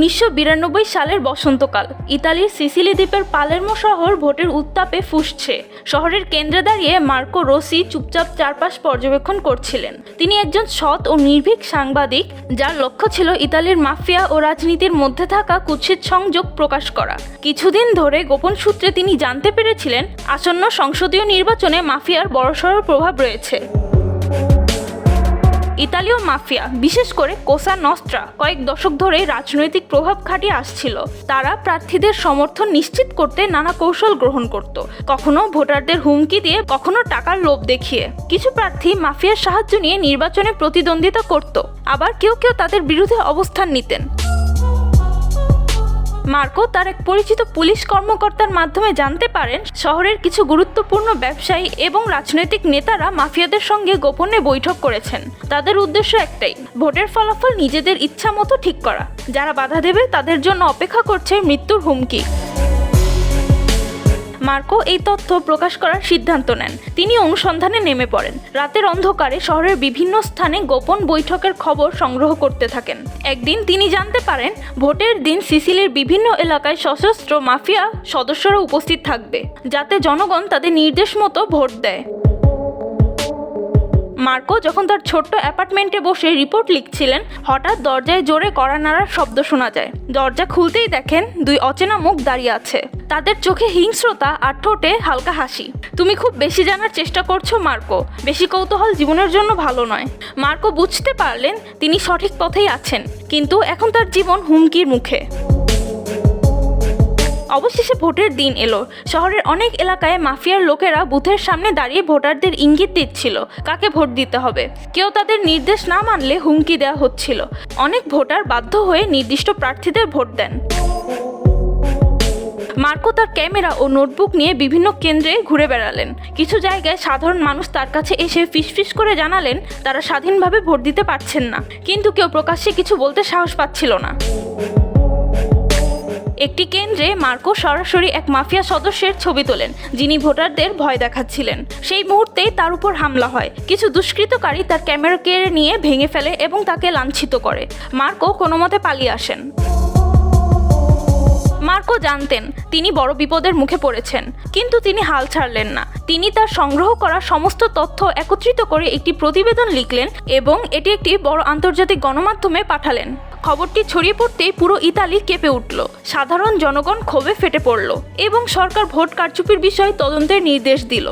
উনিশশো বিরানব্বই সালের বসন্তকাল। ইতালির সিসিলি দ্বীপের পালেরমো শহর ভোটের উত্তাপে ফুসছে। শহরের কেন্দ্রে দাঁড়িয়ে মার্কো রোসি চুপচাপ চারপাশ পর্যবেক্ষণ করছিলেন। তিনি একজন সৎ ও নির্ভীক সাংবাদিক, যার লক্ষ্য ছিল ইতালির মাফিয়া ও রাজনীতির মধ্যে থাকা কুৎসিত সংযোগ প্রকাশ করা। কিছুদিন ধরে গোপন সূত্রে তিনি জানতে পেরেছিলেন, আসন্ন সংসদীয় নির্বাচনে মাফিয়ার বড়সড় প্রভাব রয়েছে। ইতালীয় মাফিয়া, বিশেষ করে কোসা নস্ত্রা, কয়েক দশক ধরে রাজনৈতিক প্রভাব খাটিয়ে আসছিল। তারা প্রার্থীদের সমর্থন নিশ্চিত করতে নানা কৌশল গ্রহণ করত। কখনো ভোটারদের হুমকি দিয়ে, কখনো টাকার লোভ দেখিয়ে। কিছু প্রার্থী মাফিয়ার সাহায্য নিয়ে নির্বাচনে প্রতিদ্বন্দ্বিতা করত। আবার কেউ কেউ তাদের বিরুদ্ধে অবস্থান নিতেন। মার্কো তার এক পরিচিত পুলিশ কর্মকর্তার মাধ্যমে জানতে পারেন, শহরের কিছু গুরুত্বপূর্ণ ব্যবসায়ী এবং রাজনৈতিক নেতারা মাফিয়াদের সঙ্গে গোপনে বৈঠক করেছেন। তাদের উদ্দেশ্য একটাই, ভোটের ফলাফল নিজেদের ইচ্ছা মতো ঠিক করা। যারা বাধা দেবে তাদের জন্য অপেক্ষা করছে মৃত্যুর হুমকি। মার্কো এই তথ্য প্রকাশ করার সিদ্ধান্ত নেন। তিনি অনুসন্ধানে নেমে পড়েন। রাতের অন্ধকারে শহরের বিভিন্ন স্থানে গোপন বৈঠকের খবর সংগ্রহ করতে থাকেন। একদিন তিনি জানতে পারেন, ভোটের দিন সিসিলির বিভিন্ন এলাকায় সশস্ত্র মাফিয়া সদস্যরা উপস্থিত থাকবে, যাতে জনগণ তাদের নির্দেশ মতো ভোট দেয়। মার্কো যখন তার ছোট্ট অ্যাপার্টমেন্টে বসে রিপোর্ট লিখছিলেন, হঠাৎ দরজায় জোরে কড়া নাড়ার শব্দ শোনা যায়। দরজা খুলতেই দেখেন দুই অচেনা মুখ দাঁড়িয়ে আছে। তাদের চোখে হিংস্রতা আর ঠোঁটে হালকা হাসি। তুমি খুব বেশি জানার চেষ্টা করছ মার্কো। বেশি কৌতূহল জীবনের জন্য ভালো নয়। মার্কো বুঝতে পারলেন তিনি সঠিক পথেই আছেন, কিন্তু এখন তার জীবন হুমকির মুখে। অবশেষে ভোটের দিন এলো। শহরের অনেক এলাকায় মাফিয়ার লোকেরা বুথের সামনে দাঁড়িয়ে ভোটারদের ইঙ্গিত দিচ্ছিল, কাকে ভোট দিতে হবে। কেউ তাদের নির্দেশ না মানলে হুমকি দেওয়া হচ্ছিল। অনেক ভোটার বাধ্য হয়ে নির্দিষ্ট প্রার্থীদের ভোট দেন। মার্কো তার ক্যামেরা ও নোটবুক নিয়ে বিভিন্ন কেন্দ্রে ঘুরে বেড়ালেন। কিছু জায়গায় সাধারণ মানুষ তার কাছে এসে ফিসফিস করে জানালেন, তারা স্বাধীনভাবে ভোট দিতে পারছেন না। কিন্তু কেউ প্রকাশ্যে কিছু বলতে সাহস পাচ্ছিল না। একটি কেন্দ্রে মার্কো সরাসরি এক মাফিয়া সদস্যের ছবি তোলেন, যিনি ভোটারদের ভয় দেখাচ্ছিলেন। সেই মুহূর্তেই তার উপর হামলা হয়। কিছু দুষ্কৃতকারী তার ক্যামেরা কেড়ে নিয়ে ভেঙে ফেলে এবং তাকে লাঞ্ছিত করে। মার্কো কোনো মতে পালিয়ে আসেন। মার্কো জানতেন তিনি বড় বিপদের মুখে পড়েছেন, কিন্তু তিনি হাল ছাড়লেন না। তিনি তার সংগ্রহ করা সমস্ত তথ্য একত্রিত করে একটি প্রতিবেদন লিখলেন এবং এটি একটি বড় আন্তর্জাতিক গণমাধ্যমে পাঠালেন। খবরটি ছড়িয়ে পড়তেই পুরো ইতালি কেঁপে উঠল। সাধারণ জনগণ ক্ষোভে ফেটে পড়ল এবং সরকার ভোট কারচুপির বিষয়ে তদন্তের নির্দেশ দিল।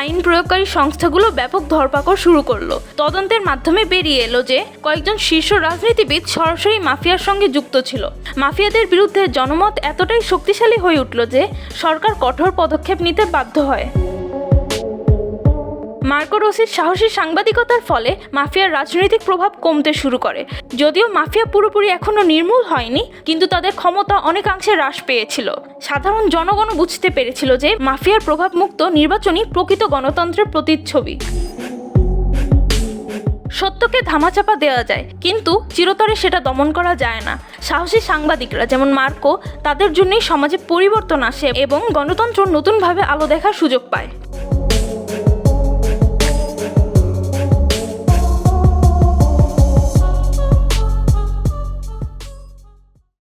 আইন প্রয়োগকারী সংস্থাগুলো ব্যাপক ধরপাকড় শুরু করল। তদন্তের মাধ্যমে বেরিয়ে এলো যে কয়েকজন শীর্ষ রাজনীতিবিদ সরাসরি মাফিয়ার সঙ্গে যুক্ত ছিল। মাফিয়াদের বিরুদ্ধে জনমত এতটাই শক্তিশালী হয়ে উঠল যে সরকার কঠোর পদক্ষেপ নিতে বাধ্য হয়। মার্কো রোসির সাহসী সাংবাদিকতার ফলে মাফিয়ার রাজনৈতিক প্রভাব কমতে শুরু করে। যদিও মাফিয়া পুরোপুরি এখনও নির্মূল হয়নি, কিন্তু তাদের ক্ষমতা অনেকাংশে হ্রাস পেয়েছিল। সাধারণ জনগণও বুঝতে পেরেছিল যে মাফিয়ার প্রভাবমুক্ত নির্বাচনই প্রকৃত গণতন্ত্রের প্রতিচ্ছবি। সত্যকে ধামাচাপা দেওয়া যায়, কিন্তু চিরতরে সেটা দমন করা যায় না। সাহসী সাংবাদিকরা যেমন মার্কো, তাদের জন্যই সমাজে পরিবর্তন আসে এবং গণতন্ত্র নতুনভাবে আলো দেখার সুযোগ পায়।